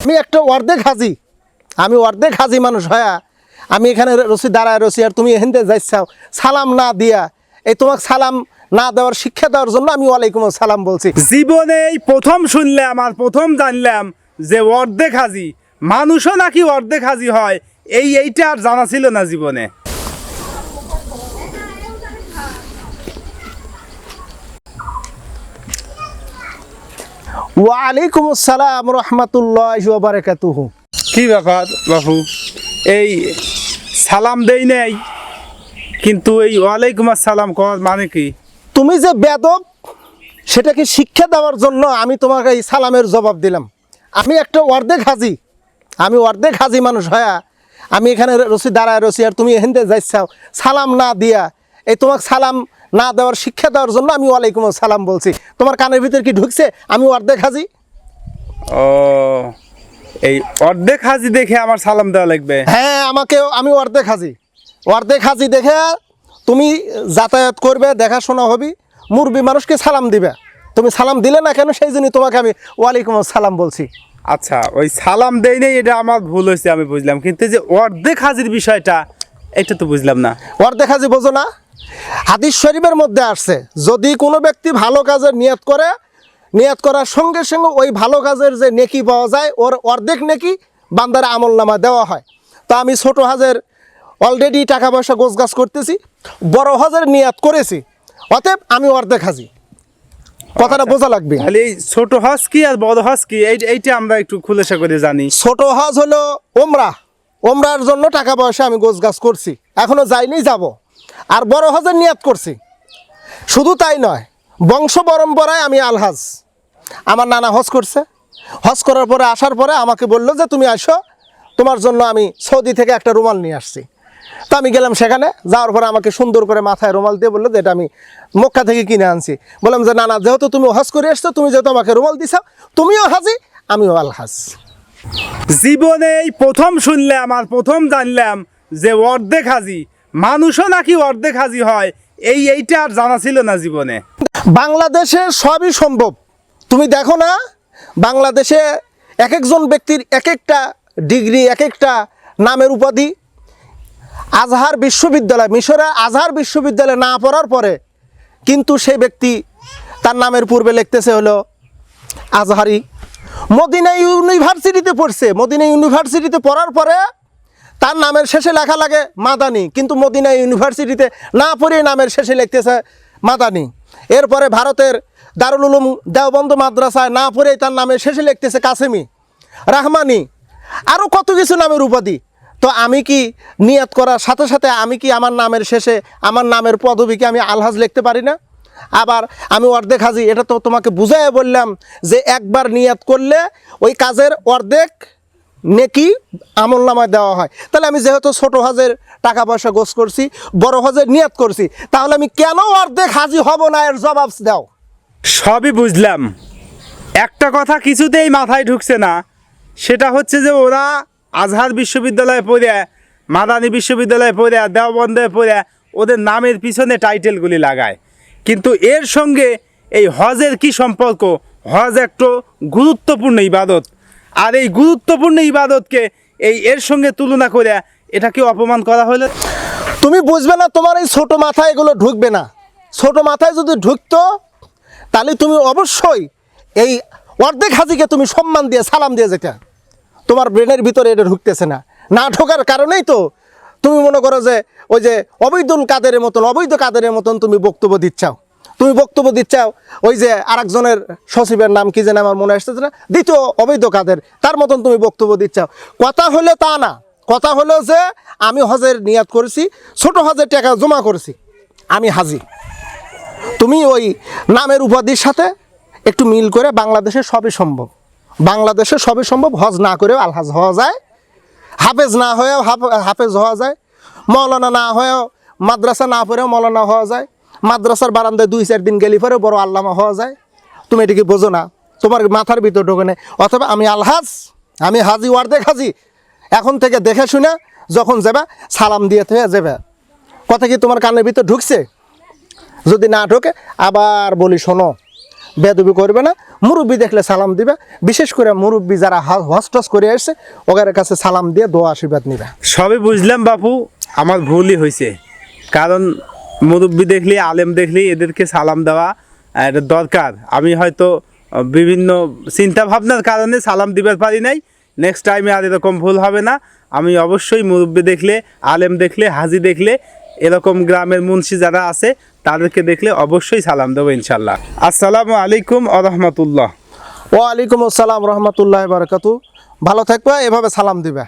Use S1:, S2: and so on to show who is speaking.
S1: আমি একটা অর্ধেক হাজি। আমি অর্ধেক হাজি মানুষ হয়া। আমি এখানে রসি দাঁড়ায় রসি আর তুমি এখান থেকে যাইছাও। সালাম না দিয়া। এই তোমাকে সালাম না দেওয়ার শিক্ষা দেওয়ার জন্য আমি ওয়ালাইকুম সালাম বলছি।
S2: জীবনে এই প্রথম শুনলাম আর প্রথম জানলাম যে অর্ধেক হাজি। মানুষও নাকি অর্ধেক হাজি হয়। এই এইটা আর জানা ছিল না জীবনে।
S1: ওয়ালাইকুম আসসালাম রহমতুল্লাহ বারাকাতুহু।
S2: কি ব্যাপার বাপু? এই সালাম দেই নাই কিন্তু এই ওয়ালাইকুম আসসালাম কর মানে কি?
S1: তুমি যে বেদব সেটাকে শিক্ষা দেওয়ার জন্য আমি তোমাকে এই সালামের জবাব দিলাম। আমি একটা অর্ধেক হাজি আমি অর্ধেক হাজি মানুষ হয়া আমি এখানে রসি দাঁড়ায় রসি আর তুমি এখান থেকে যাইছাও। সালাম না দিয়া এই তোমাকে সালাম না দেওয়ার শিক্ষা দেওয়ার জন্য আমি ওয়ালাইকুম সালাম বলছি। তোমার কানের ভিতর কি ঢুকছে? আমি অর্ধেক হাজি।
S2: ও এই অর্ধেক হাজি দেখে আমার সালাম দেওয়া লাগবে।
S1: হ্যাঁ আমাকে আমি অর্ধেক হাজি। অর্ধেক হাজি দেখে তুমি যাতায়াত করবে দেখাশোনা হবি মুরবি মানুষকে সালাম দিবে। তুমি সালাম দিলে না কেন? সেই জন্য তোমাকে আমি ওয়ালাইকুম সালাম বলছি।
S2: আচ্ছা ওই সালাম দেই নাই এটা আমার ভুল হয়েছে আমি বুঝলাম। কিন্তু যে অর্ধেক হাজির বিষয়টা এটা তো বুঝলাম না।
S1: অর্ধেক হাজি বোঝো না। হাদিস শরীফের মধ্যে আসছে যদি কোনো ব্যক্তি ভালো কাজের নিয়ত করে নিয়ত করার সঙ্গে সঙ্গে ওই ভালো কাজের যে নেকি পাওয়া যায় ওর অর্ধেক নেকি বান্দার আমল নামা দেওয়া হয়। তা আমি ছোট হাজের অলরেডি টাকা পয়সা গোছগাছ করতেছি বড় হাজের নিয়াত করেছি অতএব আমি অর্ধেক হাজি। কথাটা বোঝা লাগবে?
S2: তাহলে এই ছোট হজ কি আর বড় হজ কি? এই এইটা আমরা একটু খুলেসা করে জানি।
S1: ছোট হজ হলো ওমরা। ওমরার জন্য টাকা পয়সা আমি গোছগাছ করছি। এখনও যাইনি যাব। আর বড় হজের নিয়াত করছি। শুধু তাই নয়, বংশ পরম্পরায় আমি আলহাজ। আমার নানা হজ করছে। হজ করার পরে, আসার পরে আমাকে বলল যে, তুমি আসো, তোমার জন্য আমি সৌদি থেকে একটা রুমাল নিয়ে আসছি। তো আমি গেলাম সেখানে, যাওয়ার পরে আমাকে সুন্দর করে মাথায় রুমাল দিয়ে বলল যে, এটা আমি মক্কা থেকে কিনে আনছি। বললাম যে না না যেহেতু তুমি হজ করে এসছো, তুমি যেহেতু আমাকে রুমাল দিছো, তুমিও হাজি, আমিও আলহাজ।
S2: জীবনে এই প্রথম শুনলাম আর প্রথম জানলাম যে অর্ধেক হাজি। মানুষও নাকি অর্ধেক হাজি হয়। এই এইটা আর জানা ছিল না জীবনে।
S1: বাংলাদেশে সবই সম্ভব। তুমি দেখো না, বাংলাদেশে এক একজন ব্যক্তির এক একটা ডিগ্রি এক একটা নামের উপাধি। আজহার বিশ্ববিদ্যালয় মিশরের আজহার বিশ্ববিদ্যালয়ে না পড়ার পরে কিন্তু সেই ব্যক্তি তার নামের পূর্বে লিখতেছে হলো আজহারি। মদিনা ইউনিভার্সিটিতে পড়ছে। মদিনা ইউনিভার্সিটিতে পড়ার পরে তার নামের শেষে লেখা লাগে মাদানি, কিন্তু মদিনা ইউনিভার্সিটিতে না পড়ে নামের শেষে লিখতেছে মাদানি। এরপরে ভারতের দারুল উলুম দেওবন্দ মাদ্রাসায় না পড়েই তার নামের শেষে লিখতেছে কাসেমি। রাহমানি আরও কত কিছু নামের উপাধি? তো আমি কি নিয়াত করার সাথে সাথে আমি কি আমার নামের শেষে, আমার নামের পদবীকে আমি আলহাজ লিখতে পারি না? আবার আমি অর্ধেক হাজি, এটা তো তোমাকে বুঝাই বললাম যে একবার নিয়াত করলে ওই কাজের অর্ধেক নেকি আমল নামায় দেওয়া হয়। তাহলে আমি যেহেতু ছোট হাজের টাকা পয়সা গোছ করছি, বড় হাজের নিয়াত করছি, তাহলে আমি কেন অর্ধেক হাজি হব না এর জবাব দাও।
S2: সবই বুঝলাম। একটা কথা কিছুতেই মাথায় ঢুকছে না, সেটা হচ্ছে যে ওরা আজহার বিশ্ববিদ্যালয়ে পড়ে, মাদানী বিশ্ববিদ্যালয়ে পড়ে দেওবন্দে পড়ে, ওদের নামের পিছনে টাইটেলগুলি লাগায়। কিন্তু এর সঙ্গে এই হজের কি সম্পর্ক? হজ একটু গুরুত্বপূর্ণ ইবাদত। আর এই গুরুত্বপূর্ণ ইবাদতকে এই এর সঙ্গে তুলনা করে এটাকে অপমান করা হলে।
S1: তুমি বুঝবে না তোমার এই ছোট মাথায় এগুলো ঢুকবে না। ছোট মাথায় যদি ঢুকতো, তাহলে তুমি অবশ্যই এই অর্ধেক হাজিকে তুমি সম্মান দিয়ে, সালাম দিয়ে যেটা তোমার ব্রেনের ভিতরে এটা ঢুকতেছে না। না ঢোকার কারণেই তো তুমি মনে করো যে ওই যে অবৈধুল কাদের মতন, অবৈধ কাদের মতন তুমি বক্তব্য দিচ্ছাও তুমি বক্তব্য দিচ্ছাও। ওই যে আরেকজনের সচিবের নাম কি যেন আমার মনে আসতেছে না? দ্বিতীয় অবৈধ কাদের? তার মতন তুমি বক্তব্য দিচ্ছাও। কথা হলে তা না। কথা হলো যে আমি হজের নিয়াত করেছি, ছোট হজের টাকা জমা করেছি। আমি হাজি তুমি ওই নামের উপাধির সাথে একটু মিল করে বাংলাদেশে সবই সম্ভব। বাংলাদেশে সবই সম্ভব, হজ না করেও আলহাজ হওয়া যায়। হাফেজ না হয়েও হাফ- হাফেজ হওয়া যায়। মৌলানা না হয়েও মাদ্রাসা না পড়েও মৌলানা হওয়া যায়। মাদ্রাসার বারান্দায় দুই, চার দিন গেলি পরে বড় আল্লামা হওয়া যায়। তুমি এটিকে বোঝো না? তোমার মাথার ভিতর ঢোকে নেই অথবা আমি আলহাজ আমি হাজি ওয়ার্দেক হাজি। এখন থেকে দেখে শুনে যখন যাবে, সালাম দিয়ে থেকে যাবে। কথা কি তোমার কানের ভিতর ঢুকছে? যদি না ঢোকে, আবার বলি শোনো, বেদবি করবে না। মুরব্বী দেখলে সালাম দিবে। বিশেষ করে মুরব্বী যারা হস্টস করে আসছে ওদের কাছে সালাম দিয়ে দোয়া আশীর্বাদ নিবে।
S2: সবই বুঝলাম বাপু, আমার ভুলই হয়েছে কারণ মুরব্বী দেখলি, আলেম দেখলি, এদেরকে সালাম দেওয়া এটা দরকার। আমি হয়তো বিভিন্ন চিন্তা ভাবনার কারণে সালাম দিবার পারি নাই। নেক্সট টাইমে আর এরকম ভুল হবে না। আমি অবশ্যই মুরব্বী দেখলে, আলেম দেখলে, হাজি দেখলে, এরকম গ্রামের মুন্সি যারা আছে, তাদেরকে দেখলে অবশ্যই সালাম দেবো ইনশাল্লাহ আসসালামু আলাইকুম আ রহমতুল্লাহ।
S1: ওয়ালাইকুম আসসালাম রহমতুল্লাহ বারকাতু ভালো থাকবে, এভাবে সালাম দিবে।